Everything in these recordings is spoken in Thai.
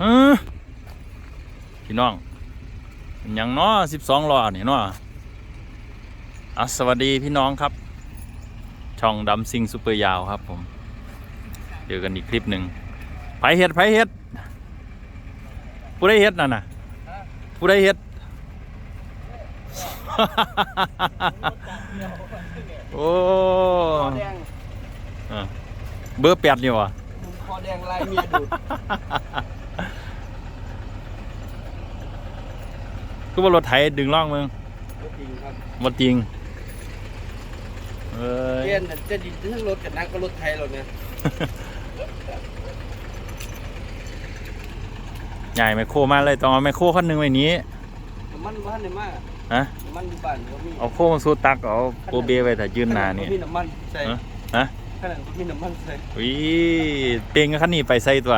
เออพี่น้องเป็นหยังเนาะสิบสองล้อนี่เนาะอะสวัสดีพี่น้องครับ ช่องดำซิงซูเปอร์ยาวครับผม เจอกันอีกคลิปหนึ่งไผเฮ็ดไผเฮ็ดผู้ได้เฮ็ดนั่นน่ะผู้ได้เฮ็ดโอ้คอแดงเบอร์แปดนี่วะคอแดงลายเมียดูด คือว่ารถไถดึงล่องมึงจริงครับมาจริงเอ้ยเรียนน่ะจะดินทั้งรถกับนักก็รถไทยเราเนี่ยใหญ่ไมโครมาเลยต้องเอาไมโครขั้นหนึ่งไว้นี้น้ำมันบ้านเนี่ยมากฮะน้ำมันอยู่บ้านก็มีเอาโครมาสู้ตักเอาโกเบไว้แต่ยืนหนานี่ขดมีน้ำมันใส่ฮะ ฮะขนาดก็มีน้ำมันใส่วิเต็งกับขั้นนี้ไปใส่ตัว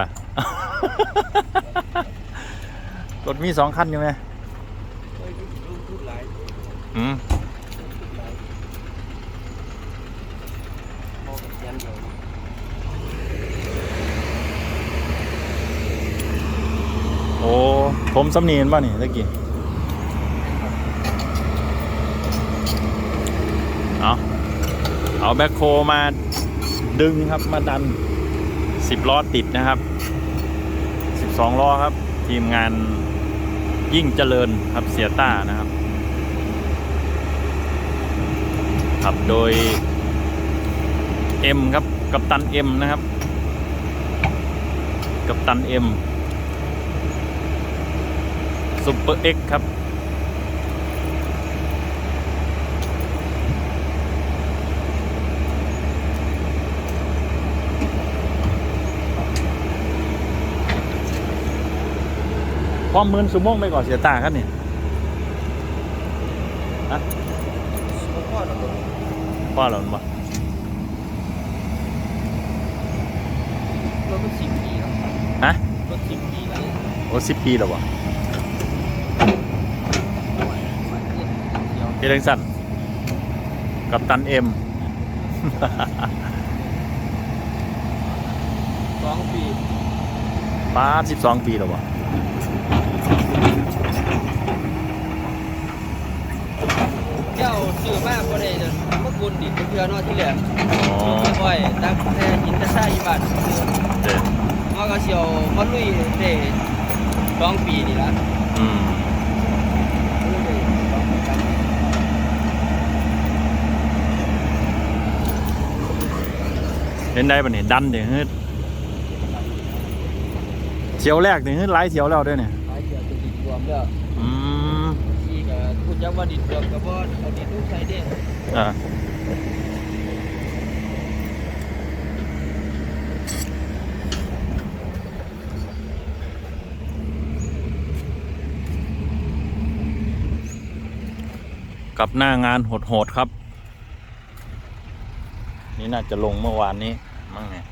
รถมีสองคันอยู่ไหม โอ้ยลูกพูดหลาย อืมซับเนียนะโอ้ผมสำเนียนป่ะนี่ตะกี้เอาเอาแบ็คโคมาดึงครับมาดันสิบล้อติดนะครับสิบสองล้อครับ ทีมงานยิ่งเจริญครับเสียต้านะครับ ขับโดยเอ็มครับกัปตันเอ็มนะครับกัปตันเอ็มซุปเปอร์เอ็กครับพร้อมมืนสุโมงไปก่อนเสียตาครับเนี่ย พ่อเราก็ พ่อเราบ่รถมันสิบปีแล้วฮะรถสิบปีแล้วโอ้สิบปีแล้วบ่เดี๋ยวเอเดงสันกับตันเอ็มสองปีป้าสิบสองปีแล้วบ่เจ้าซื้อมากก็ได้ เมื่อกุนดินเพื่อนอที่เหลืออ๋อค่อยตักแต่หินตะซ่าอีบันเด็ดมันก็เสียวมันลุยได้สองปีนี่ละอืมเห็นได้ปะเนี่ยดันเดี๋ยวฮึดเที่ยวแรกเนี่ยฮึดหลายเที่ยวแล้วด้วยเนี่ยหลายเสียวจะดินรวมแล้วอืมขี่ก็พูดจักว่าดินรวมกับว่าเอาดินทุกใส่เด้อ่า กับหน้างานโหดๆครับ นี่น่าจะลงเมื่อวานนี้มั้งเนี่ย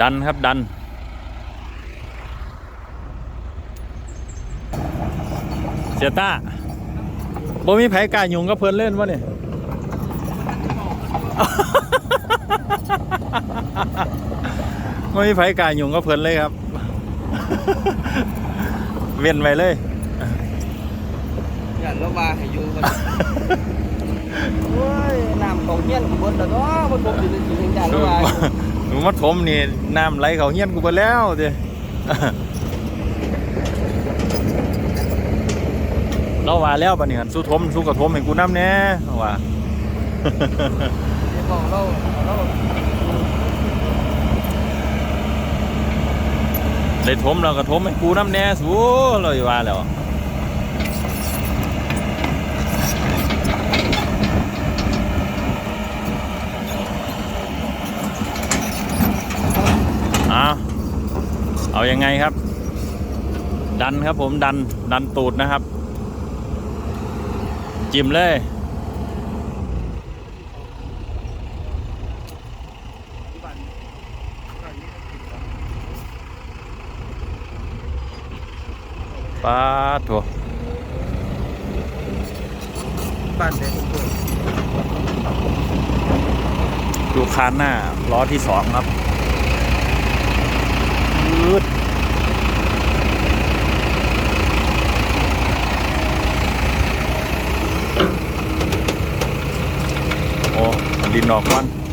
ดันครับดัน เสียต้าบ่มีไผกล้ายุงกับเพิ่นเล่นวะเนี่ยไม่มีไผกล้ายุงกับเพิ่นเลยครับ เว้นไว้เลยอย่างเราว่าให้อยู่กันโอ้ยน้ำของเงี้ยนกูบนแล้วเนาะมันคงสิเป็นสิ่งอย่างเราว่าหนูมัดผมนี่น้ำไหลเขาเฮี้ยนกูไปแล้วเด้ เราว่าแล้วปะเนี่ยสู้ทมสู้กระทมให้กูน้ำแน่ว่าบอกเราเราได้ทมเรากระทมให้กูน้ำแน่สู้เราอยู่ว่าแล้วเอาเอายังไงครับ ดันครับผมดันดันตูดนะครับ จิ้มเลยปลาถั่วบ้านเด็ดูคานหน้าล้อที่สองครับยืด นออกมัน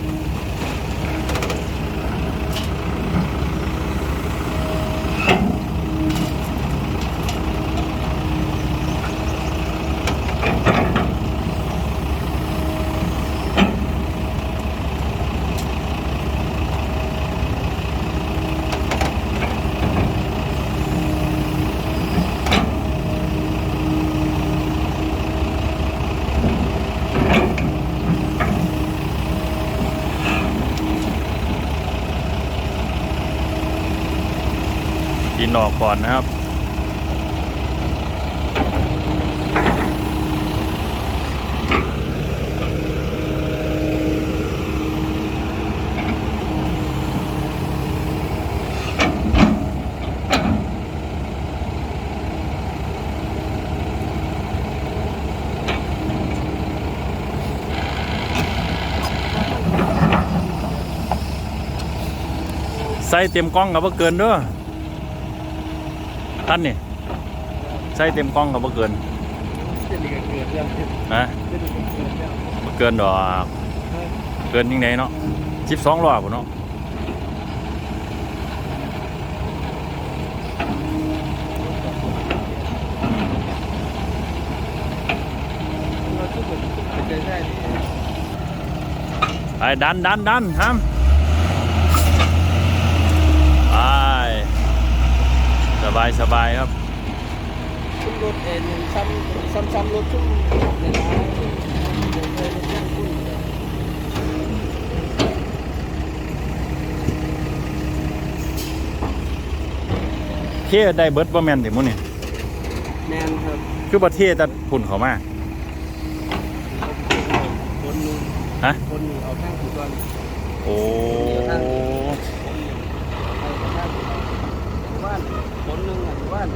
ดออกก่อนนะครับใส่เต็มกล้องกับว่าเกินเด้อ ท่านนี่ใส่เต็มกล้องกับว่เกินจะมีเกิดองนะเกิดเรื่องบ่เกินดอกเกินยังไงเนาะสิบสองรอบเนาะไปดันดันดันฮัมไปส บายสบายครับขึ้นรถเอ็นซ้ำซ้ำซ้ำรถชุ่มในร้านเดินเดินเดินเดินขึ้นเทได้เบิร์ดบ่แมนถึงมื้อนี่แมนครับคือประเทศแต่พุ่นเขามาคนนึงฮะคนนึงเอาข้างถูกก่อนโอ้ เอาข้างบ้านคนนึงอะบ้าน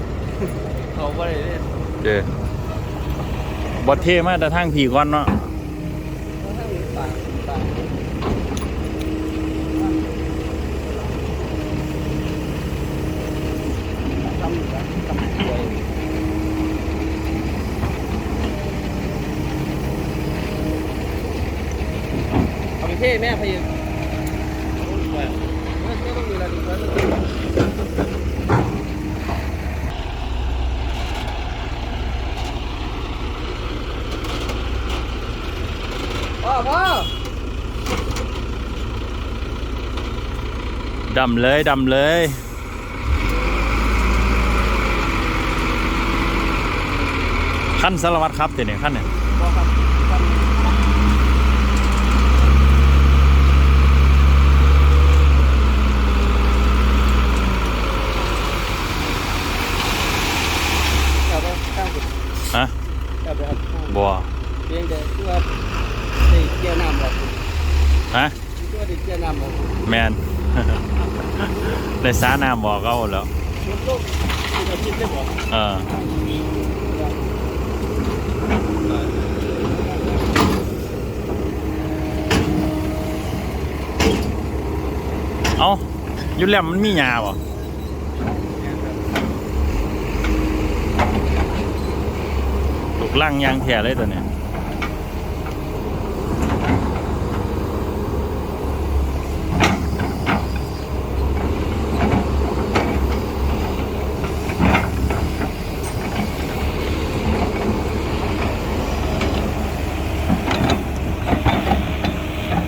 เขาบ่ ได้เล่นเจอบ่เทมาแต่ทางผีก่อนเนาะเขาข้างต่างต่างทำกันทำสวยเอาไปเท่แม่พยิงไม่ต้องมีอะไรดีกว่า พ่อพ่อดำเลยดำเลยขั้นสารวัตรครับเดี๋ยวนี้ขั้นเนี่ย พ่อครับครับเอาไปข้างสุด ฮะ เอาไปครับข้าง บัว เพียงแต่ที่ว่าได้เกี่ยวน้ำหรอก ฮะ ที่ว่าได้เกี่ยวน้ำหรอก แมน ได้สาน้ำบอกเอาแล้วมันก็ที่เราคิดได้บอเออเอาอยุแลมมันมีหยาบ่ถูกล่างยางแถเลยตัวเนี้ย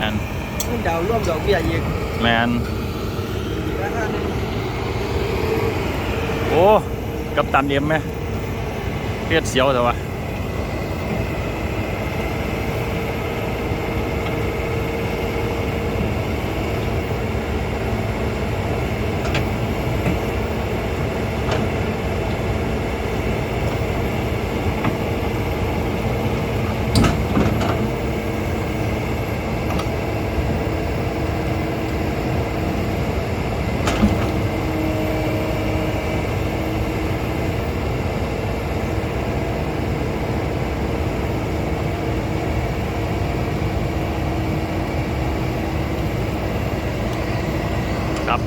อัน มันดาวร่วมดอกเบี้ยอีกแมนราคาหนึ่งโอ้ กับตันเอ็มไหมเลียดเสียวแต่ว่า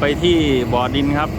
ไปที่บ่อดินครับ